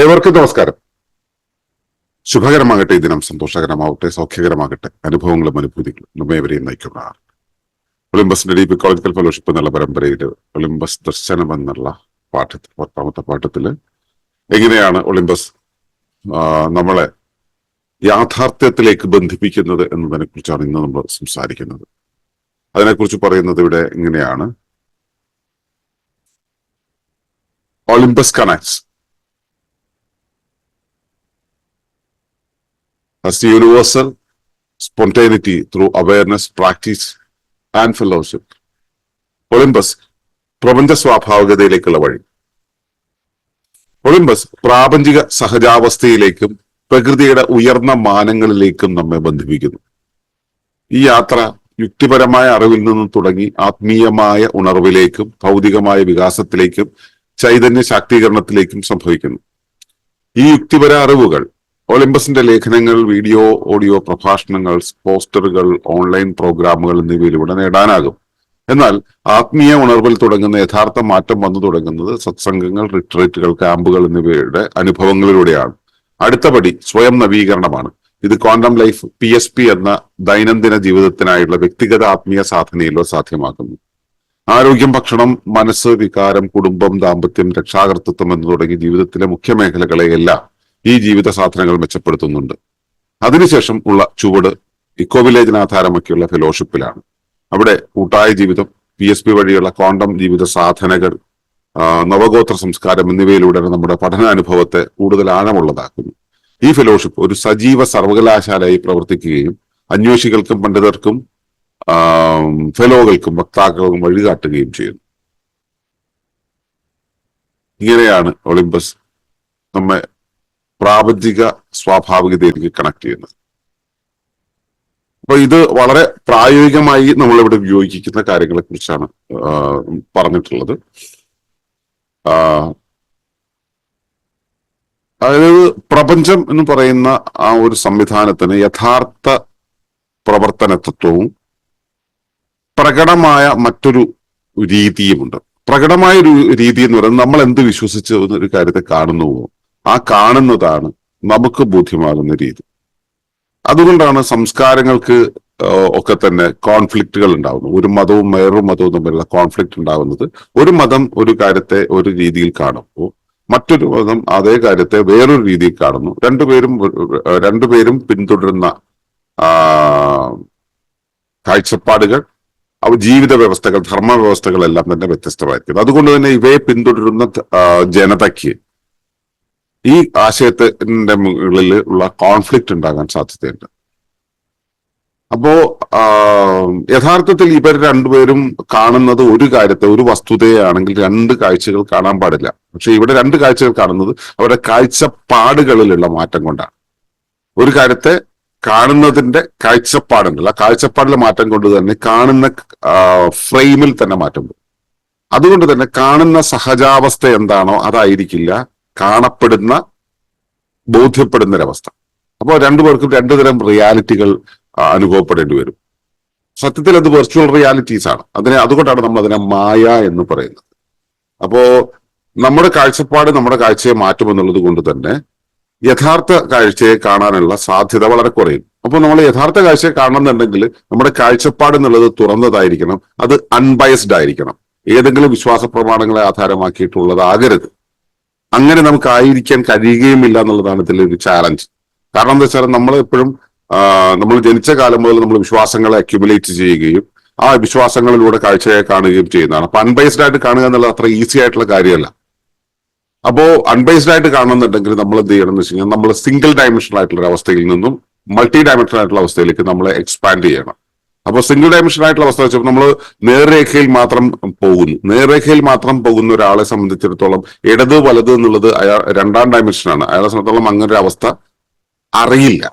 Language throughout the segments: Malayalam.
ഏവർക്കും നമസ്കാരം. ശുഭകരമാകട്ടെ ഈ ദിനം സന്തോഷകരമാവട്ടെ സൗഖ്യകരമാകട്ടെ അനുഭവങ്ങളും അനുഭൂതികളും നമ്മേവരെയും നയിക്കുന്ന ഒളിമ്പസിന്റെ ഡി പി കോളേജിക്കൽ ഫെലോഷിപ്പ് എന്നുള്ള പരമ്പരയിൽ ഒളിമ്പസ് ദർശനം എന്നുള്ള പാഠത്തിൽ പത്താമത്തെ പാഠത്തിൽ എങ്ങനെയാണ് ഒളിമ്പസ് നമ്മളെ യാഥാർത്ഥ്യത്തിലേക്ക് ബന്ധിപ്പിക്കുന്നത് എന്നതിനെ കുറിച്ചാണ് ഇന്ന് നമ്മൾ സംസാരിക്കുന്നത്. അതിനെക്കുറിച്ച് പറയുന്നത് ഇവിടെ ഇങ്ങനെയാണ് Olympus connects. As the universal spontaneity through awareness, practice, and fellowship. Olympus പ്രപഞ്ച സ്വാഭാവികതയിലേക്കുള്ള വഴി. ഒളിമ്പസ് പ്രാപഞ്ചിക സഹജാവസ്ഥയിലേക്കും പ്രകൃതിയുടെ ഉയർന്ന മാനങ്ങളിലേക്കും നമ്മെ ബന്ധിപ്പിക്കുന്നു. ഈ യാത്ര യുക്തിപരമായ അറിവിൽ നിന്നും തുടങ്ങി ആത്മീയമായ ഉണർവിലേക്കും ഭൗതികമായ വികാസത്തിലേക്കും ചൈതന്യ ശാക്തീകരണത്തിലേക്കും സംഭവിക്കുന്നു. ഈ യുക്തിപര അറിവുകൾ ഒളിമ്പസിന്റെ ലേഖനങ്ങൾ വീഡിയോ ഓഡിയോ പ്രഭാഷണങ്ങൾ പോസ്റ്ററുകൾ ഓൺലൈൻ പ്രോഗ്രാമുകൾ എന്നിവയിലൂടെ നേടാനാകും. എന്നാൽ ആത്മീയ ഉണർവിൽ തുടങ്ങുന്ന യഥാർത്ഥ മാറ്റം വന്നു തുടങ്ങുന്നത് സത്സംഗങ്ങൾ റിട്രീറ്റുകൾ ക്യാമ്പുകൾ എന്നിവയുടെ അനുഭവങ്ങളിലൂടെയാണ്. അടുത്ത പടി സ്വയം നവീകരണമാണ്. ഇത് quantum life P S P എന്ന ദൈനംദിന ജീവിതത്തിനായുള്ള വ്യക്തിഗത ആത്മീയ സാധനയിലോ സാധ്യമാക്കുന്നു. ആരോഗ്യം ഭക്ഷണം മനസ്സ് വികാരം കുടുംബം ദാമ്പത്യം രക്ഷാകർത്തൃത്വം എന്ന് തുടങ്ങി ജീവിതത്തിലെ മുഖ്യ മേഖലകളെയെല്ലാം ഈ ജീവിത സാധനങ്ങൾ മെച്ചപ്പെടുത്തുന്നുണ്ട്. അതിനുശേഷം ഉള്ള ചുവട് ഇക്കോ വില്ലേജിന് ആധാരമാക്കിയുള്ള ഫെലോഷിപ്പിലാണ്. അവിടെ കൂട്ടായ ജീവിതം പി എസ് പി വഴിയുള്ള ക്വാണ്ടം ജീവിത സാധനകൾ നവഗോത്ര സംസ്കാരം എന്നിവയിലൂടെ നമ്മുടെ പഠനാനുഭവത്തെ കൂടുതൽ ആഴമുള്ളതാക്കുന്നു. ഈ ഫെലോഷിപ്പ് ഒരു സജീവ സർവകലാശാലയായി പ്രവർത്തിക്കുകയും അന്വേഷികൾക്കും പണ്ഡിതർക്കും ഫെലോകൾക്കും വക്താക്കൾക്കും വഴികാട്ടുകയും ചെയ്യുന്നു. ഇങ്ങനെയാണ് ഒളിമ്പസ് നമ്മെ പ്രാപഞ്ചിക സ്വാഭാവികതയിലേക്ക് കണക്ട് ചെയ്യുന്നത്. അപ്പൊ ഇത് വളരെ പ്രായോഗികമായി നമ്മളിവിടെ ഉപയോഗിക്കുന്ന കാര്യങ്ങളെ കുറിച്ചാണ് പറഞ്ഞിട്ടുള്ളത്. അതായത് പ്രപഞ്ചം എന്ന് പറയുന്ന ആ ഒരു സംവിധാനത്തിന് യഥാർത്ഥ പ്രവർത്തന തത്വവും പ്രകടമായ മറ്റൊരു രീതിയുമുണ്ട്. പ്രകടമായ ഒരു രീതി എന്ന് പറയുന്നത് നമ്മൾ എന്ത് വിശ്വസിച്ച് ഒരു കാര്യത്തെ കാണുന്നുവോ? ആ കാണുന്നതാണ് നമുക്ക് ബോധ്യമാകുന്ന രീതി. അതുകൊണ്ടാണ് സംസ്കാരങ്ങൾക്ക് ഒക്കെ തന്നെ കോൺഫ്ലിക്റ്റുകൾ ഉണ്ടാവുന്നത്. ഒരു മതവും വേറൊരു മതവും തമ്മിലുള്ള കോൺഫ്ലിക്റ്റ് ഉണ്ടാവുന്നത്. ഒരു മതം ഒരു കാര്യത്തെ ഒരു രീതിയിൽ കാണുമ്പോൾ മറ്റൊരു മതം അതേ കാര്യത്തെ വേറൊരു രീതിയിൽ കാണുന്നു. രണ്ടുപേരും രണ്ടുപേരും പിന്തുടരുന്ന കാഴ്ചപ്പാടുകൾ അവ ജീവിത വ്യവസ്ഥകൾ ധർമ്മ വ്യവസ്ഥകൾ എല്ലാം തന്നെ വ്യത്യസ്തമായിരിക്കും അതുകൊണ്ട് തന്നെ ഇവയെ പിന്തുടരുന്ന ജനതയ്ക്ക് ഈ ആശയത്തിന്റെ മുകളിൽ ഉള്ള കോൺഫ്ലിക്റ്റ് ഉണ്ടാകാൻ സാധ്യതയുണ്ട്. അപ്പോ യഥാർത്ഥത്തിൽ ഇവർ രണ്ടുപേരും കാണുന്നത് ഒരു കാര്യത്തെ ഒരു വസ്തുതയാണെങ്കിൽ രണ്ട് കാഴ്ചകൾ കാണാൻ പാടില്ല. പക്ഷെ ഇവിടെ രണ്ട് കാഴ്ചകൾ കാണുന്നത് അവരുടെ കാഴ്ചപ്പാടുകളിലുള്ള മാറ്റം കൊണ്ടാണ്. ഒരു കാര്യത്തെ കാണുന്നതിന്റെ കാഴ്ചപ്പാടുണ്ടല്ല. ആ കാഴ്ചപ്പാടിലെ മാറ്റം കൊണ്ട് തന്നെ കാണുന്ന ഫ്രെയിമിൽ തന്നെ മാറ്റം അതുകൊണ്ട് തന്നെ കാണുന്ന സഹജാവസ്ഥ എന്താണോ അതായിരിക്കില്ല. കാണപ്പെടുന്ന ബോധ്യപ്പെടുന്ന ഒരവസ്ഥ അപ്പോൾ രണ്ടുപേർക്കും രണ്ടു തരം റിയാലിറ്റികൾ അനുഭവപ്പെടേണ്ടി വരും. സത്യത്തിൽ അത് വെർച്വൽ റിയാലിറ്റീസ് ആണ്. അതിനെ അതുകൊണ്ടാണ് നമ്മൾ അതിനെ മായ എന്ന് പറയുന്നത്. അപ്പോ നമ്മുടെ കാഴ്ചപ്പാട് നമ്മുടെ കാഴ്ചയെ മാറ്റുമെന്നുള്ളത് കൊണ്ട് തന്നെ യഥാർത്ഥ കാഴ്ചയെ കാണാനുള്ള സാധ്യത വളരെ കുറയും. അപ്പോൾ നമ്മൾ യഥാർത്ഥ കാഴ്ചയെ കാണണമെന്നുണ്ടെങ്കിൽ നമ്മുടെ കാഴ്ചപ്പാട് എന്നുള്ളത് തുറന്നതായിരിക്കണം. അത് അൺബയസ്ഡ് ആയിരിക്കണം. ഏതെങ്കിലും വിശ്വാസ പ്രമാണങ്ങളെ ആധാരമാക്കിയിട്ടുള്ളതാകരുത്. അങ്ങനെ നമുക്ക് ആയിരിക്കാൻ കഴിയുകയുമില്ല എന്നുള്ളതാണ് ഇതിൽ ഒരു ചാലഞ്ച് കാരണം എന്താ വെച്ചാൽ നമ്മൾ എപ്പോഴും നമ്മൾ ജനിച്ച കാലം മുതൽ നമ്മൾ വിശ്വാസങ്ങളെ അക്യുമുലേറ്റ് ചെയ്യുകയും ആ വിശ്വാസങ്ങളിലൂടെ കാഴ്ചയെ കാണുകയും ചെയ്യുന്നതാണ്. അപ്പൊ അൺബൈസ്ഡ് ആയിട്ട് കാണുക എന്നുള്ളത് അത്ര ഈസി ആയിട്ടുള്ള കാര്യമല്ല. അപ്പോ അൺബൈസ്ഡ് ആയിട്ട് കാണുന്നുണ്ടെങ്കിൽ നമ്മൾ എന്ത് ചെയ്യണം എന്ന് വെച്ച് കഴിഞ്ഞാൽ നമ്മൾ സിംഗിൾ ഡയമെൻഷണൽ ആയിട്ടുള്ള ഒരു അവസ്ഥയിൽ നിന്നും മൾട്ടി ഡയമെൻഷണൽ ആയിട്ടുള്ള അവസ്ഥയിലേക്ക് നമ്മൾ എക്സ്പാൻഡ് ചെയ്യണം. അപ്പോൾ സിംഗിൾ ഡയമെൻഷൻ ആയിട്ടുള്ള അവസ്ഥ വെച്ചപ്പോൾ നമ്മൾ നേർരേഖയിൽ മാത്രം പോകുന്നു. നേർരേഖയിൽ മാത്രം പോകുന്ന ഒരാളെ സംബന്ധിച്ചിടത്തോളം ഇടത് വലത് എന്നുള്ളത് അയാൾ രണ്ടാം ഡയമെൻഷനാണ് അയാളെ സംബന്ധിച്ചിടത്തോളം അങ്ങനെ ഒരു അവസ്ഥ അറിയില്ല.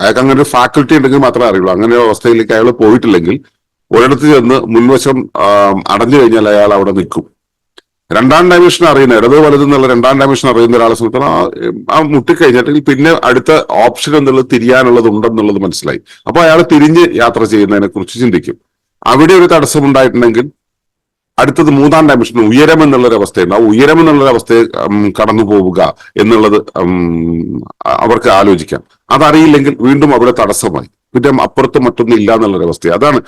അയാൾക്ക് അങ്ങനെ ഒരു ഫാക്കൽറ്റി ഉണ്ടെങ്കിൽ മാത്രമേ അറിയുള്ളൂ. അങ്ങനെ ഒരു അവസ്ഥയിലേക്ക് അയാൾ പോയിട്ടില്ലെങ്കിൽ ഒരിടത്ത് ചെന്ന് മുൻവശം അടഞ്ഞു കഴിഞ്ഞാൽ അയാൾ അവിടെ നിൽക്കും. രണ്ടാം ഡയമെൻഷൻ അറിയുന്ന ഇടത് വലത് എന്നുള്ള രണ്ടാം ഡയമെൻഷൻ അറിയുന്ന ഒരാളെ സംബന്ധിച്ചിടത്തോളം ആ, ആ പിന്നെ അടുത്ത ഓപ്ഷൻ എന്നുള്ളത് തിരിയാനുള്ളത് ഉണ്ടെന്നുള്ളത് മനസ്സിലായി. അപ്പൊ അയാൾ തിരിഞ്ഞ് യാത്ര ചെയ്യുന്നതിനെ കുറിച്ച് ചിന്തിക്കും. അവിടെ ഒരു തടസ്സം ഉണ്ടായിട്ടുണ്ടെങ്കിൽ അടുത്തത് മൂന്നാം ഡയമെൻഷൻ ഉയരം എന്നുള്ളൊരു അവസ്ഥയുണ്ട്. ആ ഉയരം എന്നുള്ളൊരു അവസ്ഥയെ കടന്നു പോവുക എന്നുള്ളത് അവർക്ക് ആലോചിക്കാം. അതറിയില്ലെങ്കിൽ വീണ്ടും അവിടെ തടസ്സമായി. പിന്നെ അപ്പുറത്ത് മറ്റൊന്നും ഇല്ല എന്നുള്ളൊരു അവസ്ഥ അതാണ്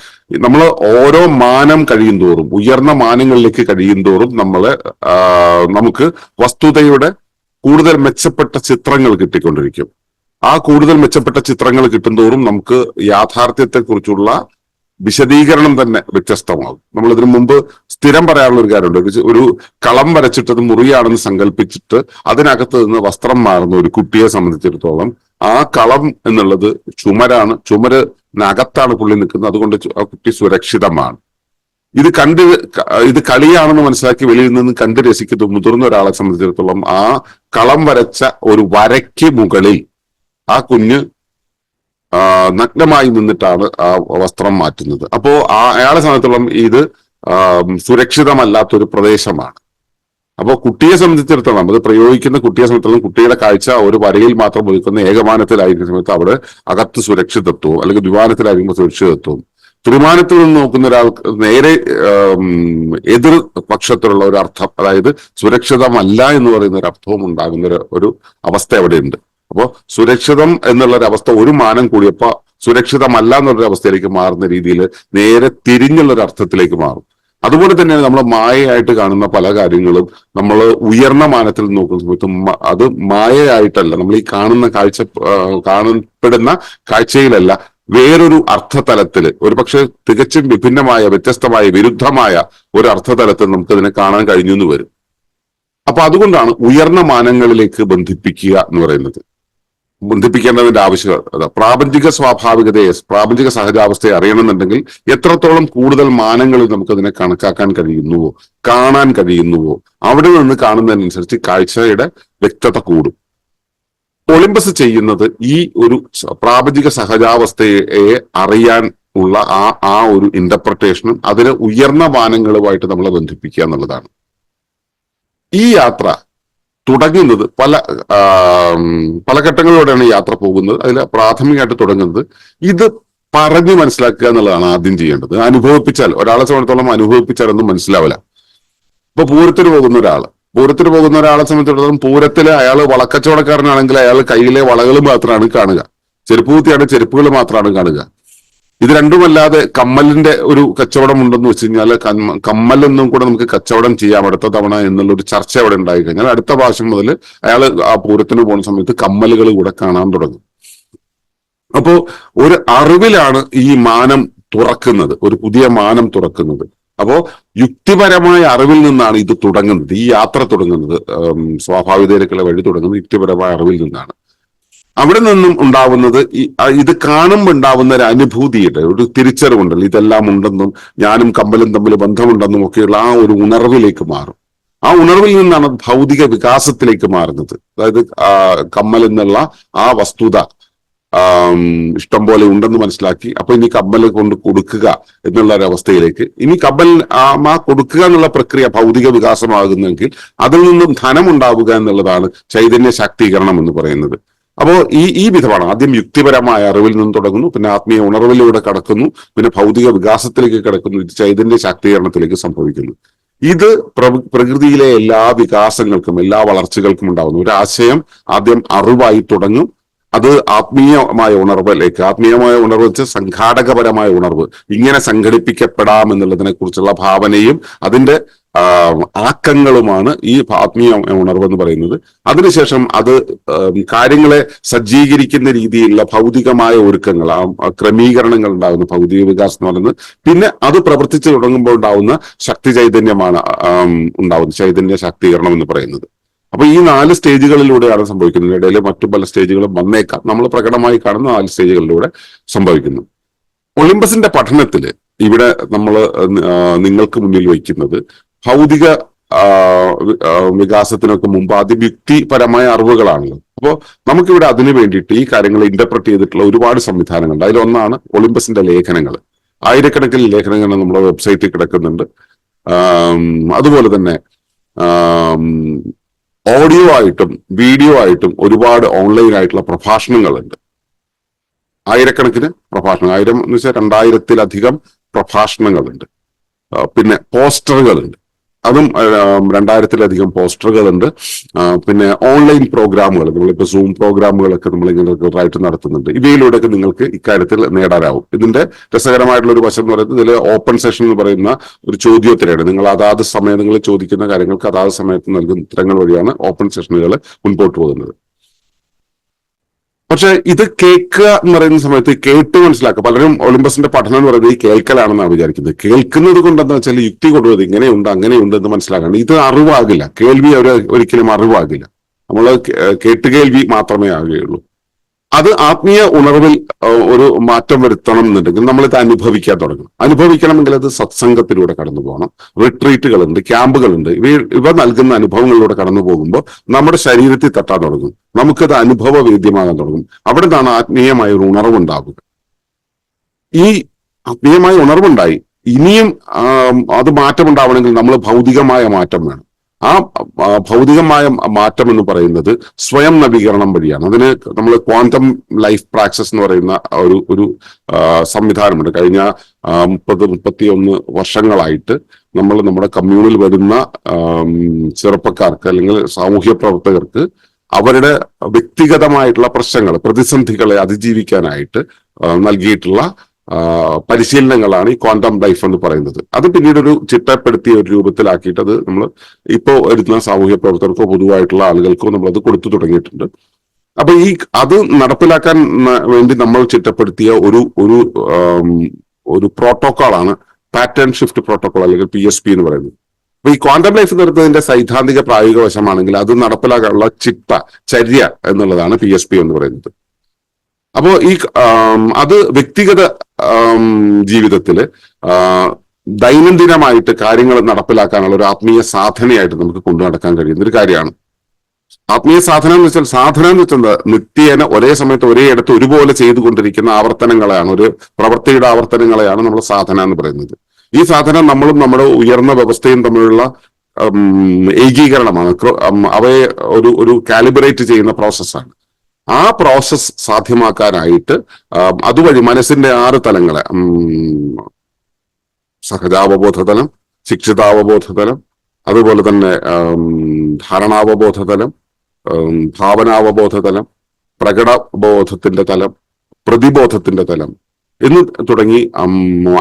നമ്മൾ ഓരോ മാനം കഴിയും തോറും ഉയർന്ന മാനങ്ങളിലേക്ക് കഴിയും തോറും നമ്മളെ നമുക്ക് വസ്തുതയുടെ കൂടുതൽ മെച്ചപ്പെട്ട ചിത്രങ്ങൾ കിട്ടിക്കൊണ്ടിരിക്കും. ആ കൂടുതൽ മെച്ചപ്പെട്ട ചിത്രങ്ങൾ കിട്ടുന്തോറും നമുക്ക് യാഥാർത്ഥ്യത്തെക്കുറിച്ചുള്ള വിശദീകരണം തന്നെ വ്യത്യസ്തമാകും. നമ്മൾ ഇതിനു മുമ്പ് സ്ഥിരം പറയാനുള്ള ഒരു കാര്യമുണ്ട്. ഒരു- കളം വരച്ചിട്ടത് മുറിയാണെന്ന് സങ്കല്പിച്ചിട്ട് അതിനകത്ത് നിന്ന് വസ്ത്രം മാറുന്ന ഒരു കുട്ടിയെ സംബന്ധിച്ചിടത്തോളം ആ കളം എന്നുള്ളത് ചുമരാണ് ചുമരിനകത്താണ് പുള്ളി നിൽക്കുന്നത്. അതുകൊണ്ട് ആ കുട്ടി സുരക്ഷിതമാണ്. ഇത് കണ്ട് ഇത് കളിയാണെന്ന് മനസ്സിലാക്കി വെളിയിൽ നിന്ന് കണ്ട് രസിക്കുന്ന മുതിർന്ന ഒരാളെ സംബന്ധിച്ചിടത്തോളം ആ കളം വരച്ച ഒരു വരയ്ക്ക് മുകളിൽ ആ കുഞ്ഞ് നഗ്നമായി നിന്നിട്ടാണ് ആ വസ്ത്രം മാറ്റുന്നത്. അപ്പോ ആ അയാളെ സംബന്ധിച്ചിടത്തോളം ഇത് സുരക്ഷിതമല്ലാത്തൊരു പ്രദേശമാണ്. അപ്പോൾ കുട്ടിയെ സംബന്ധിച്ചിടത്തോളം അത് പ്രയോഗിക്കുന്ന കുട്ടിയെ സംബന്ധിച്ചിടത്തോളം കുട്ടിയുടെ കാഴ്ച ഒരു വരയിൽ മാത്രം ഒതുക്കുന്ന ഏകമാനത്തിലായിരിക്കുന്ന സമയത്ത് അവിടെ അകത്ത് സുരക്ഷിതത്വവും അല്ലെങ്കിൽ ദ്വിമാനത്തിലായിരിക്കുമ്പോൾ സുരക്ഷിതത്വവും. ത്രിമാനത്തിൽ നിന്ന് നോക്കുന്ന ഒരാൾ നേരെ എതിർ പക്ഷത്തിലുള്ള ഒരു അർത്ഥം അതായത് സുരക്ഷിതമല്ല എന്ന് പറയുന്ന ഒരു അർത്ഥവും ഉണ്ടാകുന്ന ഒരു അവസ്ഥ അവിടെയുണ്ട്. അപ്പോ സുരക്ഷിതം എന്നുള്ള അവസ്ഥ ഒരു മാനം കൂടിയപ്പോ സുരക്ഷിതമല്ല എന്നുള്ളൊരു അവസ്ഥയിലേക്ക് മാറുന്ന രീതിയിൽ നേരെ തിരിഞ്ഞുള്ള ഒരു അർത്ഥത്തിലേക്ക് മാറും. അതുപോലെ തന്നെ നമ്മൾ മായയായിട്ട് കാണുന്ന പല കാര്യങ്ങളും നമ്മൾ ഉയർന്ന മാനത്തിൽ നോക്കുന്ന സമയത്ത് അത് മായയായിട്ടല്ല. നമ്മൾ ഈ കാണുന്ന കാഴ്ച കാണപ്പെടുന്ന കാഴ്ചയിലല്ല. വേറൊരു അർത്ഥതലത്തിൽ ഒരു പക്ഷെ തികച്ചും വിഭിന്നമായ വ്യത്യസ്തമായ വിരുദ്ധമായ ഒരു അർത്ഥതലത്തിൽ നമുക്ക് ഇതിനെ കാണാൻ കഴിഞ്ഞു എന്ന് വരും. അപ്പൊ അതുകൊണ്ടാണ് ഉയർന്ന മാനങ്ങളിലേക്ക് ബന്ധിപ്പിക്കുക എന്ന് പറയുന്നത്. ബന്ധിപ്പിക്കേണ്ടതിന്റെ ആവശ്യകത. പ്രാപഞ്ചിക സ്വാഭാവികതയെ പ്രാപഞ്ചിക സഹജാവസ്ഥയെ അറിയണമെന്നുണ്ടെങ്കിൽ എത്രത്തോളം കൂടുതൽ മാനങ്ങളിൽ നമുക്കതിനെ കണക്കാക്കാൻ കഴിയുന്നുവോ കാണാൻ കഴിയുന്നുവോ അവിടെ നിന്ന് കാണുന്നതിനനുസരിച്ച് കാഴ്ചയുടെ വ്യക്തത കൂടും. ഒളിമ്പസ് ചെയ്യുന്നത് ഈ ഒരു പ്രാപഞ്ചിക സഹജാവസ്ഥയെ അറിയാൻ ഉള്ള ആ ആ ഒരു ഇന്റർപ്രിട്ടേഷനും അതിന് ഉയർന്ന മാനങ്ങളുമായിട്ട് നമ്മളെ ബന്ധിപ്പിക്കുക എന്നുള്ളതാണ്. ഈ യാത്ര തുടങ്ങുന്നത്. പല പല ഘട്ടങ്ങളിലൂടെയാണ് യാത്ര പോകുന്നത്. അതിൽ പ്രാഥമികമായിട്ട് തുടങ്ങുന്നത്. ഇത് പറഞ്ഞു മനസ്സിലാക്കുക എന്നുള്ളതാണ് ആദ്യം ചെയ്യേണ്ടത്. അനുഭവിപ്പിച്ചാൽ ഒരാളെ സംബന്ധിച്ചോളം അനുഭവിപ്പിച്ചാൽ ഒന്നും മനസ്സിലാവില്ല. ഇപ്പൊ പൂരത്തിന് പോകുന്ന ഒരാൾ പൂരത്തിന് പോകുന്ന ഒരാളെ സംബന്ധിച്ചിടത്തോളം പൂരത്തിൽ അയാൾ വളക്കച്ചവടക്കാരനാണെങ്കിൽ അയാൾ കയ്യിലെ വളകൾ മാത്രമാണ് കാണുക. ചെരുപ്പ് കുത്തിയാണ് ചെരുപ്പുകൾ മാത്രമാണ് കാണുക. ഇത് രണ്ടുമല്ലാതെ കമ്മലിന്റെ ഒരു കച്ചവടം ഉണ്ടെന്ന് വെച്ച് കഴിഞ്ഞാൽ കമ്മലൊന്നും കൂടെ നമുക്ക് കച്ചവടം ചെയ്യാം അടുത്ത തവണ എന്നുള്ള ഒരു ചർച്ച അവിടെ ഉണ്ടായി കഴിഞ്ഞാൽ അടുത്ത പ്രാവശ്യം മുതൽ അയാൾ ആ പൂരത്തിന് പോകുന്ന സമയത്ത് കമ്മലുകൾ കൂടെ കാണാൻ തുടങ്ങും. അപ്പോ ഒരു അറിവിലാണ് ഈ മാനം തുറക്കുന്നത് ഒരു പുതിയ മാനം തുറക്കുന്നത്. അപ്പോ യുക്തിപരമായ അറിവിൽ നിന്നാണ് ഇത് തുടങ്ങുന്നത് ഈ യാത്ര തുടങ്ങുന്നത് സ്വാഭാവികതയിലേക്കുള്ള വഴി തുടങ്ങുന്നത് യുക്തിപരമായ അറിവിൽ നിന്നാണ്. അവിടെ നിന്നും ഉണ്ടാവുന്നത് ഇത് കാണുമ്പോൾ ഉണ്ടാവുന്ന ഒരു അനുഭൂതിയുടെ ഒരു തിരിച്ചറിവുണ്ടല്ലോ. ഇതെല്ലാം ഉണ്ടെന്നും ഞാനും കമ്പലും തമ്മിൽ ബന്ധമുണ്ടെന്നും ഒക്കെയുള്ള ആ ഒരു ഉണർവിലേക്ക് മാറും. ആ ഉണർവിൽ നിന്നാണ് ഭൗതിക വികാസത്തിലേക്ക് മാറുന്നത്. അതായത് കമ്മൽ എന്നുള്ള ആ വസ്തുത ഇഷ്ടം പോലെ ഉണ്ടെന്ന് മനസ്സിലാക്കി അപ്പൊ ഇനി കമ്മൽ കൊണ്ട് കൊടുക്കുക എന്നുള്ള ഒരു അവസ്ഥയിലേക്ക്. ഇനി കമ്മൽ ആ കൊടുക്കുക എന്നുള്ള പ്രക്രിയ ഭൗതിക വികാസമാകുന്നെങ്കിൽ അതിൽ നിന്നും ധനം ഉണ്ടാവുക എന്നുള്ളതാണ് ചൈതന്യ ശാക്തീകരണം എന്ന് പറയുന്നത്. അപ്പോ ഈ ഈ വിധമാണ് ആദ്യം യുക്തിപരമായ അറിവിൽ നിന്ന് തുടങ്ങുന്നു പിന്നെ ആത്മീയ ഉണർവിലൂടെ കടക്കുന്നു പിന്നെ ഭൗതിക വികാസത്തിലേക്ക് കടക്കുന്നു ഇത് ചൈതന്യ ശാക്തീകരണത്തിലേക്ക് സംഭവിക്കുന്നു. ഇത് പ്രകൃതിയിലെ എല്ലാ വികാസങ്ങൾക്കും എല്ലാ വളർച്ചകൾക്കും ഉണ്ടാകുന്നു ഒരു ആശയം ആദ്യം അറിവായി തുടങ്ങും അത് ആത്മീയമായ ഉണർവ് ഉണർവിലേക്ക് ആത്മീയമായ ഉണർവ് വെച്ച് സംഘാടകപരമായ ഉണർവ്. ഇങ്ങനെ സംഘടിപ്പിക്കപ്പെടാം എന്നുള്ളതിനെ കുറിച്ചുള്ള ഭാവനയും അതിന്റെ ആക്കങ്ങളുമാണ് ഈ ആത്മീയ ഉണർവ് എന്ന് പറയുന്നത്. അതിനുശേഷം അത് കാര്യങ്ങളെ സജ്ജീകരിക്കുന്ന രീതിയിലുള്ള ഭൗതികമായ ഒരുക്കങ്ങൾ ആ ക്രമീകരണങ്ങൾ ഉണ്ടാകുന്ന ഭൗതിക വികാസം എന്ന് പറയുന്നത്. പിന്നെ അത് പ്രവർത്തിച്ചു തുടങ്ങുമ്പോൾ ഉണ്ടാവുന്ന ശക്തി ചൈതന്യമാണ് ഉണ്ടാവുന്നത് ചൈതന്യ ശാക്തീകരണം എന്ന് പറയുന്നത്. അപ്പൊ ഈ നാല് സ്റ്റേജുകളിലൂടെയാണ് സംഭവിക്കുന്നത്. ഇടയിൽ മറ്റു പല സ്റ്റേജുകളും വന്നേക്കാം. നമ്മൾ പ്രകടമായി കാണുന്ന നാല് സ്റ്റേജുകളിലൂടെ സംഭവിക്കുന്നു. ഒളിമ്പസിന്റെ പഠനത്തിൽ ഇവിടെ നമ്മൾ നിങ്ങൾക്ക് മുന്നിൽ വയ്ക്കുന്നത് ഭൗതിക വികാസത്തിനൊക്കെ മുമ്പ് ആദ്യം യുക്തിപരമായ അറിവുകളാണല്ലോ അപ്പോൾ നമുക്കിവിടെ അതിനു വേണ്ടിയിട്ട് ഈ കാര്യങ്ങൾ ഇന്റർപ്രറ്റ് ചെയ്തിട്ടുള്ള ഒരുപാട് സംവിധാനങ്ങളുണ്ട്. അതിലൊന്നാണ് ഒളിമ്പസിന്റെ ലേഖനങ്ങൾ ആയിരക്കണക്കിന് ലേഖനങ്ങൾ നമ്മുടെ വെബ്സൈറ്റിൽ കിടക്കുന്നുണ്ട്. അതുപോലെ തന്നെ ഓഡിയോ ആയിട്ടും വീഡിയോ ആയിട്ടും ഒരുപാട് ഓൺലൈൻ ആയിട്ടുള്ള പ്രഭാഷണങ്ങളുണ്ട്. ആയിരക്കണക്കിന് പ്രഭാഷണം ആയിരം എന്ന് വെച്ചാൽ രണ്ടായിരത്തിലധികം പ്രഭാഷണങ്ങളുണ്ട്. പിന്നെ പോസ്റ്ററുകളുണ്ട്. അതും രണ്ടായിരത്തിലധികം പോസ്റ്ററുകളുണ്ട്. പിന്നെ ഓൺലൈൻ പ്രോഗ്രാമുകൾ നമ്മളിപ്പോൾ സൂം പ്രോഗ്രാമുകളൊക്കെ നമ്മൾ ഇങ്ങനെ ആയിട്ട് നടത്തുന്നുണ്ട്. ഇവയിലൂടെയൊക്കെ നിങ്ങൾക്ക് ഇക്കാര്യത്തിൽ നേടാനാവും. ഇതിന്റെ രസകരമായിട്ടുള്ള ഒരു വശം എന്ന് പറയുന്നത് ഇതിൽ ഓപ്പൺ സെഷൻ എന്ന് പറയുന്ന ഒരു ചോദ്യോത്തരമാണ്. നിങ്ങൾ അതാത് സമയം നിങ്ങൾ ചോദിക്കുന്ന കാര്യങ്ങൾക്ക് അതാത് സമയത്ത് നൽകുന്ന ഉത്തരങ്ങൾ വഴിയാണ് ഓപ്പൺ സെഷനുകൾ മുൻപോട്ട് പോകുന്നത്. പക്ഷെ ഇത് കേൾക്കുക എന്ന് പറയുന്ന സമയത്ത് കേട്ട് മനസ്സിലാക്കുക. പലരും ഒളിമ്പസിന്റെ പഠനം എന്ന് പറയുന്നത് ഈ കേൾക്കലാണെന്നാണ് വിചാരിക്കുന്നത്. കേൾക്കുന്നത് കൊണ്ട് എന്താ വെച്ചാൽ യുക്തി കൊണ്ടുപോയത് ഇങ്ങനെയുണ്ട് അങ്ങനെയുണ്ട് എന്ന് മനസ്സിലാക്കണം. ഇത് അറിവാകില്ല. കേൾവി അവർ ഒരിക്കലും അറിവാകില്ല. നമ്മൾ കേട്ടുകേൾവി മാത്രമേ ആകുകയുള്ളൂ. അത് ആത്മീയ ഉണർവിൽ ഒരു മാറ്റം വരുത്തണം എന്നുണ്ടെങ്കിൽ നമ്മളിത് അനുഭവിക്കാൻ തുടങ്ങണം. അനുഭവിക്കണമെങ്കിൽ അത് സത്സംഗത്തിലൂടെ കടന്നു പോകണം. റിട്രീറ്റുകളുണ്ട് ക്യാമ്പുകളുണ്ട്. ഇവ ഇവ നൽകുന്ന അനുഭവങ്ങളിലൂടെ കടന്നു പോകുമ്പോൾ നമ്മുടെ ശരീരത്തിൽ തട്ടാൻ തുടങ്ങും. നമുക്കത് അനുഭവവേദ്യമാകാൻ തുടങ്ങും. അവിടെ നിന്നാണ് ആത്മീയമായ ഒരു ഉണർവുണ്ടാവുക. ഈ ആത്മീയമായ ഉണർവുണ്ടായി. ഇനിയും അത് മാറ്റമുണ്ടാവണമെങ്കിൽ നമ്മൾ ഭൗതികമായ മാറ്റം വേണം. ആ ഭൗതികമായ മാറ്റം എന്ന് പറയുന്നത് സ്വയം നവീകരണം വഴിയാണ്. അതിന് നമ്മൾ ക്വാണ്ടം ലൈഫ് പ്രാക്സസ് എന്ന് പറയുന്ന ഒരു ഒരു സംവിധാനമുണ്ട്. കഴിഞ്ഞ മുപ്പത് മുപ്പത്തി ഒന്ന് വർഷങ്ങളായിട്ട് നമ്മൾ നമ്മുടെ കമ്മ്യൂണിൽ വരുന്ന ചെറുപ്പക്കാർക്ക് അല്ലെങ്കിൽ സാമൂഹ്യ പ്രവർത്തകർക്ക് അവരുടെ വ്യക്തിഗതമായിട്ടുള്ള പ്രശ്നങ്ങൾ പ്രതിസന്ധികളെ അതിജീവിക്കാനായിട്ട് നൽകിയിട്ടുള്ള പരിശീലനങ്ങളാണ് ഈ ക്വാണ്ടം ലൈഫ് എന്ന് പറയുന്നത്. അത് പിന്നീട് ഒരു ചിട്ടപ്പെടുത്തിയ ഒരു രൂപത്തിലാക്കിയിട്ട് അത് നമ്മൾ ഇപ്പോൾ വരുന്ന സാമൂഹ്യ പ്രവർത്തകർക്കോ പൊതുവായിട്ടുള്ള ആളുകൾക്കോ നമ്മൾ അത് കൊടുത്തു തുടങ്ങിയിട്ടുണ്ട്. അപ്പൊ ഈ അത് നടപ്പിലാക്കാൻ വേണ്ടി നമ്മൾ ചിട്ടപ്പെടുത്തിയ ഒരു ഒരു ഒരു പ്രോട്ടോക്കോളാണ് പാറ്റേൺ ഷിഫ്റ്റ് പ്രോട്ടോകോൾ അല്ലെങ്കിൽ പി എസ് പി എന്ന് പറയുന്നത്. അപ്പൊ ഈ ക്വാണ്ടം ലൈഫ് നിർത്തുന്നതിന്റെ സൈദ്ധാന്തിക പ്രായോഗിക വശമാണെങ്കിൽ അത് നടപ്പിലാക്കാനുള്ള ചിട്ട ചര്യ എന്നുള്ളതാണ് പി എസ് പി എന്ന് പറയുന്നത്. അപ്പോ ഈ അത് വ്യക്തിഗത ജീവിതത്തിൽ ദൈനംദിനമായിട്ട് കാര്യങ്ങൾ നടപ്പിലാക്കാനുള്ള ഒരു ആത്മീയ സാധനയായിട്ട് നമുക്ക് കൊണ്ടു നടക്കാൻ കഴിയുന്ന ഒരു കാര്യമാണ്. ആത്മീയ സാധനം എന്ന് വെച്ചാൽ സാധനം എന്ന് വെച്ചാൽ? നിത്യേന ഒരേ സമയത്ത് ഒരേ ഇടത്ത് ഒരുപോലെ ചെയ്തുകൊണ്ടിരിക്കുന്ന ആവർത്തനങ്ങളെയാണ് ഒരു പ്രവൃത്തിയുടെ ആവർത്തനങ്ങളെയാണ് നമ്മൾ സാധന എന്ന് പറയുന്നത്. ഈ സാധനം നമ്മളും നമ്മുടെ ഉയർന്ന വ്യവസ്ഥയും തമ്മിലുള്ള ഏകീകരണമാണ്. അവയെ ഒരു ഒരു കാലിബ്രേറ്റ് ചെയ്യുന്ന പ്രോസസ്സാണ് ആ പ്രോസസ് സാധ്യമാക്കാനായിട്ട് അതുവഴി മനസ്സിന്റെ ആറ് തലങ്ങളെ സഹജാവബോധതലം സഹജാവബോധ തലം ശിക്ഷിതാവബോധ തലം അതുപോലെ തന്നെ ധാരണാവബോധതലം ധാരണാവബോധ തലം ഉം, ഭാവനാവബോധ തലം പ്രകടബോധത്തിന്റെ തലം പ്രതിബോധത്തിന്റെ തലം എന്ന് തുടങ്ങി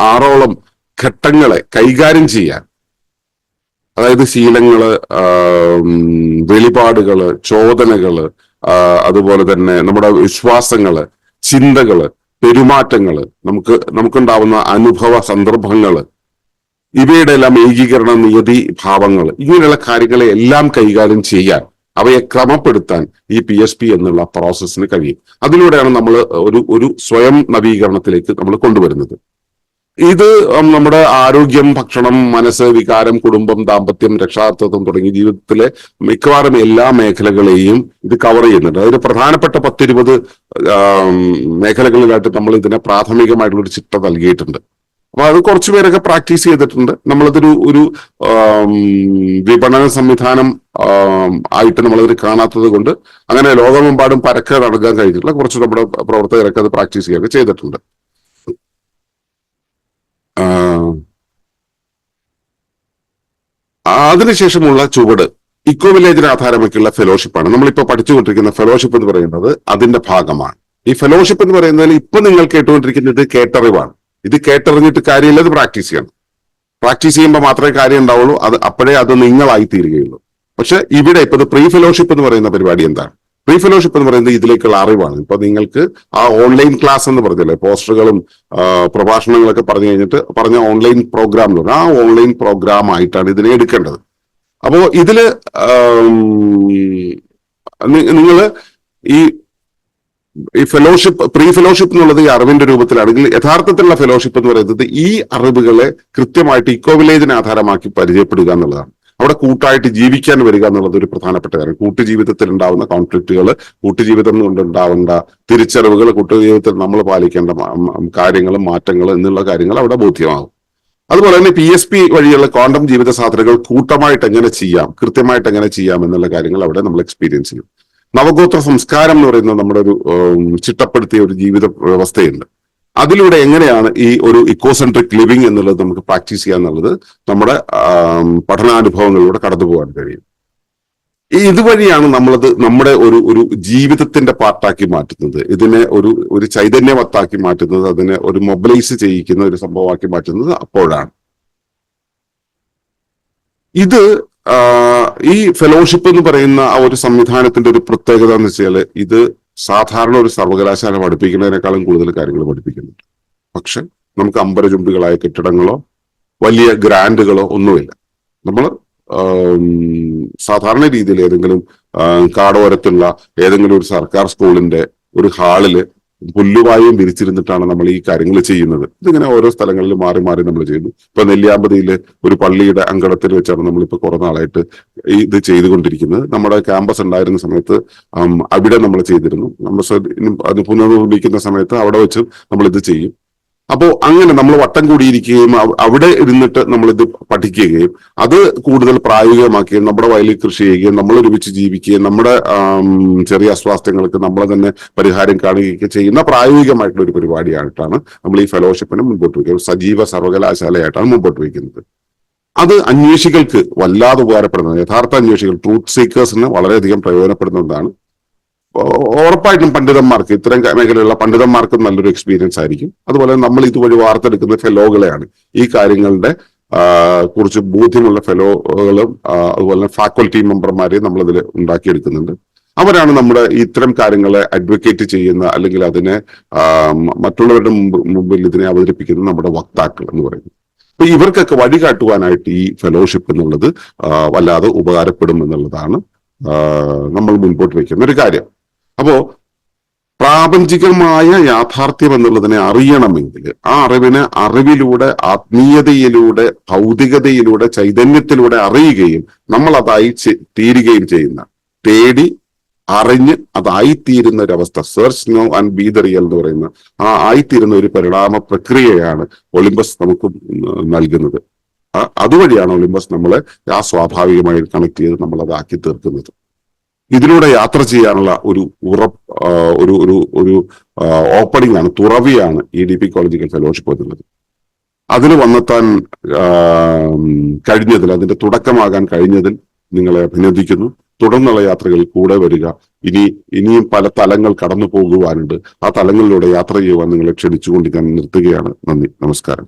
ആറോളം ഘട്ടങ്ങളെ കൈകാര്യം ചെയ്യാൻ. അതായത് ശീലങ്ങൾ വെളിപാടുകൾ ചോദനകൾ അതുപോലെ തന്നെ നമ്മുടെ വിശ്വാസങ്ങൾ ചിന്തകൾ പെരുമാറ്റങ്ങൾ നമുക്ക് നമുക്കുണ്ടാവുന്ന അനുഭവ സന്ദർഭങ്ങൾ ഇവയുടെ എല്ലാം ഏകീകരണ നിയതി ഭാവങ്ങൾ ഇങ്ങനെയുള്ള കാര്യങ്ങളെ എല്ലാം കൈകാര്യം ചെയ്യാൻ അവയെ ക്രമപ്പെടുത്താൻ ഈ പി എസ് പി എന്നുള്ള പ്രോസസ്സിന് കഴിയും. അതിലൂടെയാണ് നമ്മൾ ഒരു ഒരു സ്വയം നവീകരണത്തിലേക്ക് നമ്മൾ കൊണ്ടുവരുന്നത്. ഇത് നമ്മുടെ ആരോഗ്യം ഭക്ഷണം മനസ്സ് വികാരം കുടുംബം ദാമ്പത്യം രക്ഷാർത്ഥത്വം തുടങ്ങിയ ജീവിതത്തിലെ മിക്കവാറും എല്ലാ മേഖലകളെയും ഇത് കവർ ചെയ്യുന്നുണ്ട്. അതിന് പ്രധാനപ്പെട്ട പത്തിരുപത് മേഖലകളിലായിട്ട് നമ്മൾ ഇതിനെ പ്രാഥമികമായിട്ടുള്ള ഒരു ചിട്ട നൽകിയിട്ടുണ്ട്. അപ്പൊ അത് കുറച്ചു പേരൊക്കെ പ്രാക്ടീസ് ചെയ്തിട്ടുണ്ട്. നമ്മളതൊരു ഒരു വിപണന സംവിധാനം ആയിട്ട് നമ്മളതിന് കാണാത്തത് കൊണ്ട് അങ്ങനെ ലോകമെമ്പാടും പരക്കെ നടക്കാൻ കഴിഞ്ഞിട്ടുള്ള കുറച്ച് നമ്മുടെ പ്രവർത്തകരൊക്കെ അത് പ്രാക്ടീസ് ചെയ്യുകയൊക്കെ ചെയ്തിട്ടുണ്ട്. അതിനുശേഷമുള്ള ചുവട് ഇക്കോ വില്ലേജിനെ ആധാരമാക്കിയുള്ള ഫെലോഷിപ്പാണ്. നമ്മളിപ്പോ പഠിച്ചുകൊണ്ടിരിക്കുന്ന ഫെലോഷിപ്പ് എന്ന് പറയുന്നത് അതിന്റെ ഭാഗമാണ്. ഈ ഫെലോഷിപ്പ് എന്ന് പറയുന്നതിൽ ഇപ്പൊ നിങ്ങൾ കേട്ടുകൊണ്ടിരിക്കുന്നത് കേട്ടറിവാണ്. ഇത് കേട്ടറിഞ്ഞിട്ട് കാര്യമില്ല പ്രാക്ടീസ് ചെയ്യണം. പ്രാക്ടീസ് ചെയ്യുമ്പോൾ മാത്രമേ കാര്യം ഉണ്ടാവുള്ളൂ. അത് അപ്പോഴേ അത് നിങ്ങളായി തീരുകയുള്ളൂ. പക്ഷെ ഇവിടെ ഇപ്പൊ പ്രീ ഫെലോഷിപ്പ് എന്ന് പറയുന്ന പരിപാടി എന്താണ്? പ്രീ ഫെലോഷിപ്പ് എന്ന് പറയുന്നത് ഇതിലേക്കുള്ള അറിവാണ്. ഇപ്പൊ നിങ്ങൾക്ക് ആ ഓൺലൈൻ ക്ലാസ് എന്ന് പറഞ്ഞല്ലേ പോസ്റ്ററുകളും പ്രഭാഷണങ്ങളൊക്കെ പറഞ്ഞു കഴിഞ്ഞിട്ട് പറഞ്ഞ ഓൺലൈൻ പ്രോഗ്രാം ആ ഓൺലൈൻ പ്രോഗ്രാം ആയിട്ടാണ് ഇതിനെ എടുക്കേണ്ടത്. അപ്പോ ഇതിൽ നിങ്ങൾ ഈ ഈ ഫെലോഷിപ്പ് പ്രീ ഫെലോഷിപ്പ് എന്നുള്ളത് ഈ അറിവിന്റെ രൂപത്തിലാണെങ്കിൽ യഥാർത്ഥത്തിലുള്ള ഫെലോഷിപ്പ് എന്ന് പറയുന്നത് ഈ അറിവുകളെ കൃത്യമായിട്ട് ഇക്കോ വില്ലേജിനെ ആധാരമാക്കി പരിചയപ്പെടുക എന്നുള്ളതാണ്. അവിടെ കൂട്ടായിട്ട് ജീവിക്കാൻ വരിക എന്നുള്ളത് ഒരു പ്രധാനപ്പെട്ട കാര്യം. കൂട്ടുജീവിതത്തിൽ ഉണ്ടാവുന്ന കോൺഫ്ലിക്റ്റുകൾ കൂട്ടുജീവിതം കൊണ്ടുണ്ടാവേണ്ട തിരിച്ചറിവുകൾ കൂട്ടുജീവിതത്തിൽ നമ്മൾ പാലിക്കേണ്ട കാര്യങ്ങളും മാറ്റങ്ങളും എന്നുള്ള കാര്യങ്ങൾ അവിടെ ബോധ്യമാകും. അതുപോലെ തന്നെ പി എസ് പി വഴിയുള്ള ക്വാണ്ടം ജീവിത സാധനകൾ കൂട്ടമായിട്ട് എങ്ങനെ ചെയ്യാം കൃത്യമായിട്ട് എങ്ങനെ ചെയ്യാം എന്നുള്ള കാര്യങ്ങൾ അവിടെ നമ്മൾ എക്സ്പീരിയൻസ് ചെയ്യും. നവഗോത്ര സംസ്കാരം എന്ന് പറയുന്ന നമ്മുടെ ഒരു ചിട്ടപ്പെടുത്തിയ ഒരു ജീവിത വ്യവസ്ഥയുണ്ട്. അതിലൂടെ എങ്ങനെയാണ് ഈ ഒരു ഇക്കോസെൻട്രിക് ലിവിങ് എന്നുള്ളത് നമുക്ക് പ്രാക്ടീസ് ചെയ്യുക എന്നുള്ളത് നമ്മുടെ പഠനാനുഭവങ്ങളിലൂടെ കടന്നു പോകാൻ കഴിയും. ഇതുവഴിയാണ് നമ്മളത് നമ്മുടെ ഒരു ഒരു ജീവിതത്തിന്റെ പാർട്ടാക്കി മാറ്റുന്നത്. ഇതിനെ ഒരു ഒരു ചൈതന്യവത്താക്കി മാറ്റുന്നത് അതിനെ ഒരു മൊബിലൈസ് ചെയ്യിക്കുന്ന ഒരു സംഭവമാക്കി മാറ്റുന്നത് അപ്പോഴാണ്. ഇത് ഈ ഫെലോഷിപ്പ് എന്ന് പറയുന്ന ആ ഒരു സംവിധാനത്തിന്റെ ഒരു പ്രത്യേകത എന്ന് വെച്ചാൽ ഇത് സാധാരണ ഒരു സർവകലാശാല പഠിപ്പിക്കുന്നതിനേക്കാളും കൂടുതൽ കാര്യങ്ങൾ പഠിപ്പിക്കുന്നുണ്ട് പക്ഷെ നമുക്ക് അമ്പരചുംബികളായ കെട്ടിടങ്ങളോ വലിയ ഗ്രാൻഡുകളോ ഒന്നുമില്ല. നമ്മൾ സാധാരണ രീതിയിൽ ഏതെങ്കിലും കാടോരത്തുള്ള ഏതെങ്കിലും ഒരു സർക്കാർ സ്കൂളിന്റെ ഒരു ഹാളിൽ പുല്ലുവായും വിരിച്ചിരുന്നിട്ടാണ് നമ്മൾ ഈ കാര്യങ്ങൾ ചെയ്യുന്നത്. ഇതിങ്ങനെ ഓരോ സ്ഥലങ്ങളിൽ മാറി മാറി നമ്മൾ ചെയ്യുന്നു. ഇപ്പൊ നെല്ലിയാമ്പതിയിലെ ഒരു പള്ളിയുടെ അങ്കണത്തിൽ വെച്ചാണ് നമ്മളിപ്പോ കുറെ നാളായിട്ട് ഇത് ചെയ്തുകൊണ്ടിരിക്കുന്നത്. നമ്മുടെ ക്യാമ്പസ് ഉണ്ടായിരുന്ന സമയത്ത് അവിടെ നമ്മൾ ചെയ്തിരുന്നു. നമ്മൾ അത് പുനർനിർമ്മിക്കുന്ന സമയത്ത് അവിടെ വെച്ച് നമ്മൾ ഇത് ചെയ്യും. അപ്പോ അങ്ങനെ നമ്മൾ വട്ടം കൂടിയിരിക്കുകയും അവിടെ ഇരുന്നിട്ട് നമ്മൾ ഇത് പഠിക്കുകയും അത് കൂടുതൽ പ്രായോഗികമാക്കുകയും നമ്മുടെ വയലിൽ കൃഷി ചെയ്യുകയും നമ്മൾ ഒരുമിച്ച് ജീവിക്കുകയും നമ്മുടെ ചെറിയ അസ്വാസ്ഥ്യങ്ങൾക്ക് നമ്മളെ തന്നെ പരിഹാരം കാണുകയൊക്കെ ചെയ്യുന്ന പ്രായോഗികമായിട്ടുള്ള ഒരു പരിപാടിയായിട്ടാണ് നമ്മൾ ഈ ഫെലോഷിപ്പിനെ മുമ്പോട്ട് വയ്ക്കുക ഒരു സജീവ സർവകലാശാലയായിട്ടാണ് മുമ്പോട്ട് വയ്ക്കുന്നത്. അത് അന്വേഷികൾക്ക് വല്ലാതെ ഉപകാരപ്പെടുന്നത് യഥാർത്ഥ അന്വേഷികൾ ട്രൂത്ത് സീക്കേഴ്സിന് വളരെയധികം പ്രയോജനപ്പെടുന്നതാണ് ഉറപ്പായിട്ടും പണ്ഡിതന്മാർക്ക് ഇത്തരം മേഖലയിലുള്ള പണ്ഡിതന്മാർക്ക് നല്ലൊരു എക്സ്പീരിയൻസ് ആയിരിക്കും. അതുപോലെ നമ്മൾ ഇതുവഴി വാർത്തെടുക്കുന്ന ഫെലോകളെയാണ് ഈ കാര്യങ്ങളുടെ കുറിച്ച് ബോധ്യമുള്ള ഫെലോകളും അതുപോലെ ഫാക്കൽറ്റി മെമ്പർമാരെയും നമ്മൾ ഇതിൽ ഉണ്ടാക്കിയെടുക്കുന്നുണ്ട്. അവരാണ് നമ്മുടെ ഇത്തരം കാര്യങ്ങളെ അഡ്വക്കേറ്റ് ചെയ്യുന്ന അല്ലെങ്കിൽ അതിനെ മറ്റുള്ളവരുടെ മുമ്പിൽ ഇതിനെ അവതരിപ്പിക്കുന്ന നമ്മുടെ വക്താക്കൾ എന്ന് പറയുന്നത്. അപ്പൊ ഇവർക്കൊക്കെ വഴി കാട്ടുവാനായിട്ട് ഈ ഫെലോഷിപ്പ് എന്നുള്ളത് വല്ലാതെ ഉപകാരപ്പെടും എന്നുള്ളതാണ് നമ്മൾ മുൻപോട്ട് വയ്ക്കുന്ന ഒരു കാര്യം. അപ്പോ പ്രാപഞ്ചികമായ യാഥാർത്ഥ്യം എന്നുള്ളതിനെ അറിയണമെങ്കിൽ ആ അറിവിനെ അറിവിലൂടെ ആത്മീയതയിലൂടെ ഭൗതികതയിലൂടെ ചൈതന്യത്തിലൂടെ അറിയുകയും നമ്മൾ അതായി തീരുകയും ചെയ്യുന്ന തേടി അറിഞ്ഞ് അതായിത്തീരുന്ന ഒരു അവസ്ഥ search know and be the real എന്ന് പറയുന്ന ആ ആയിത്തീരുന്ന ഒരു പരിണാമ പ്രക്രിയയാണ് ഒളിമ്പസ് നമുക്ക് നൽകുന്നത്. അതുവഴിയാണ് ഒളിമ്പസ് നമ്മളെ ആ സ്വാഭാവികമായി കണക്ട് ചെയ്ത് നമ്മൾ അതാക്കി തീർക്കുന്നത്. ഇതിലൂടെ യാത്ര ചെയ്യാനുള്ള ഒരു ഉറപ്പ് ഒരു ഒരു ഒരു ഓപ്പണിംഗ് ആണ് തുറവിയാണ് ഇ ഡി പി കോളേജിക്കൽ ഫെലോഷിപ്പ് എന്നുള്ളത് അതിൽ വന്നെത്താൻ കഴിഞ്ഞതിൽ അതിന്റെ തുടക്കമാകാൻ കഴിഞ്ഞതിൽ നിങ്ങളെ അഭിനന്ദിക്കുന്നു. തുടർന്നുള്ള യാത്രകളിൽ കൂടെ വരിക. ഇനി ഇനിയും പല തലങ്ങൾ കടന്നു പോകുവാനുണ്ട് ആ തലങ്ങളിലൂടെ യാത്ര ചെയ്യുവാൻ നിങ്ങളെ ക്ഷണിച്ചുകൊണ്ട് ഞാൻ നിർത്തുകയാണ്. നന്ദി. നമസ്കാരം.